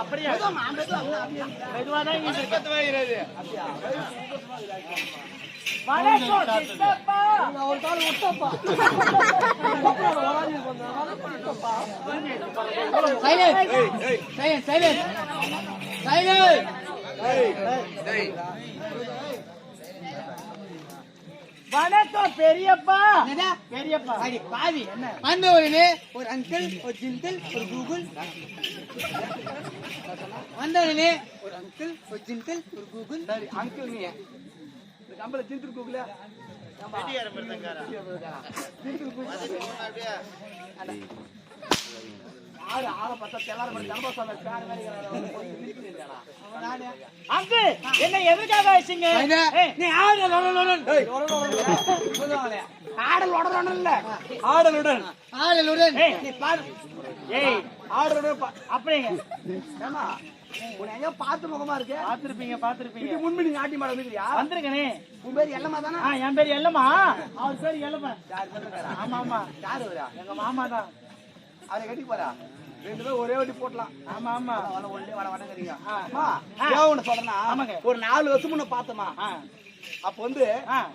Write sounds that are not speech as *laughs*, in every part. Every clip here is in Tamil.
அப்படியா? இருக்கு. வணக்கம் சித்தப்பா. சைலன்ட். சைலன்ட். சைலன்ட். சைலன்ட் வணக்கம் பெரியப்பா. பெரியப்பா. அடி பாவி. வந்தவனே ஒரு அங்கிள் ஒரு ஜிங்கிள் ஒரு கூகுள் வந்தவனே ஒரு அங்கிள் ஒரு ஜிங்கிள் ஒரு கூகுள் சரி அங்கிள் நீ இந்த கம்பள சிந்திரு கூகுள ஆறு ஆளை பார்த்தா தெல்லார பேர் அங்கு! என்ன எதுக்காக வச்சீங்க ஏய், நீ ஆடல் இல்ல. ஆடலுடன். ஆடலுடன். ஏய். நீ பாரு. ஏய் ஆடலுடன் பா- அப்படிங்க. ஏம்மா உன்னை பார்த்து முகமா இருக்கு? பாத்திருப்பீங்க பாத்திருப்பீங்க இது முன்பிடி நாட்டி மாட வந்துக்கிறியா? வந்திருக்கனே. உன் பேர் எல்லமா தானே? ஆ என் பேர் எல்லம்மா. அவர் பேர் எல்லம்மா. ஆமா ஆமா. யாரு வரா எங்க மாமா தான். அவரை கட்டி போறா ரெண்டு பேரும் ஒரே வாட்டி போட்டலாம். ஆமா ஆமா. வட ஒண்ணே வட வடங்கறீங்க ஆ. அம்மா ஆ. ஏன் ஒண்ணு சொல்றேன்னா ஆமாங்க. ஒரு நாலு வருஷம் முன்ன பார்த்தமா? அப்ப வந்து.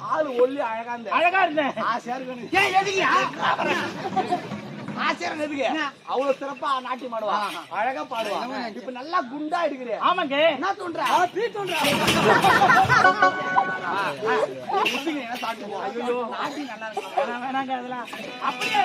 ஆளு ஒல்லி அழகா இருந்த அழகா இருந்தேன். ஆசையா இருக்கு ஏன் எதுக்குயா ஆசையா எதுக்கு? அவ்வளவு சிறப்பா நாட்டியம் ஆடுவா அழகா பாடுவா. இப்ப நல்லா குண்டா எடுக்கிறே ஆமாங்க. என்ன தோன்ற? டீ தோன்ற. *laughs* வேணாங்க அதெல்லாம் அப்படியே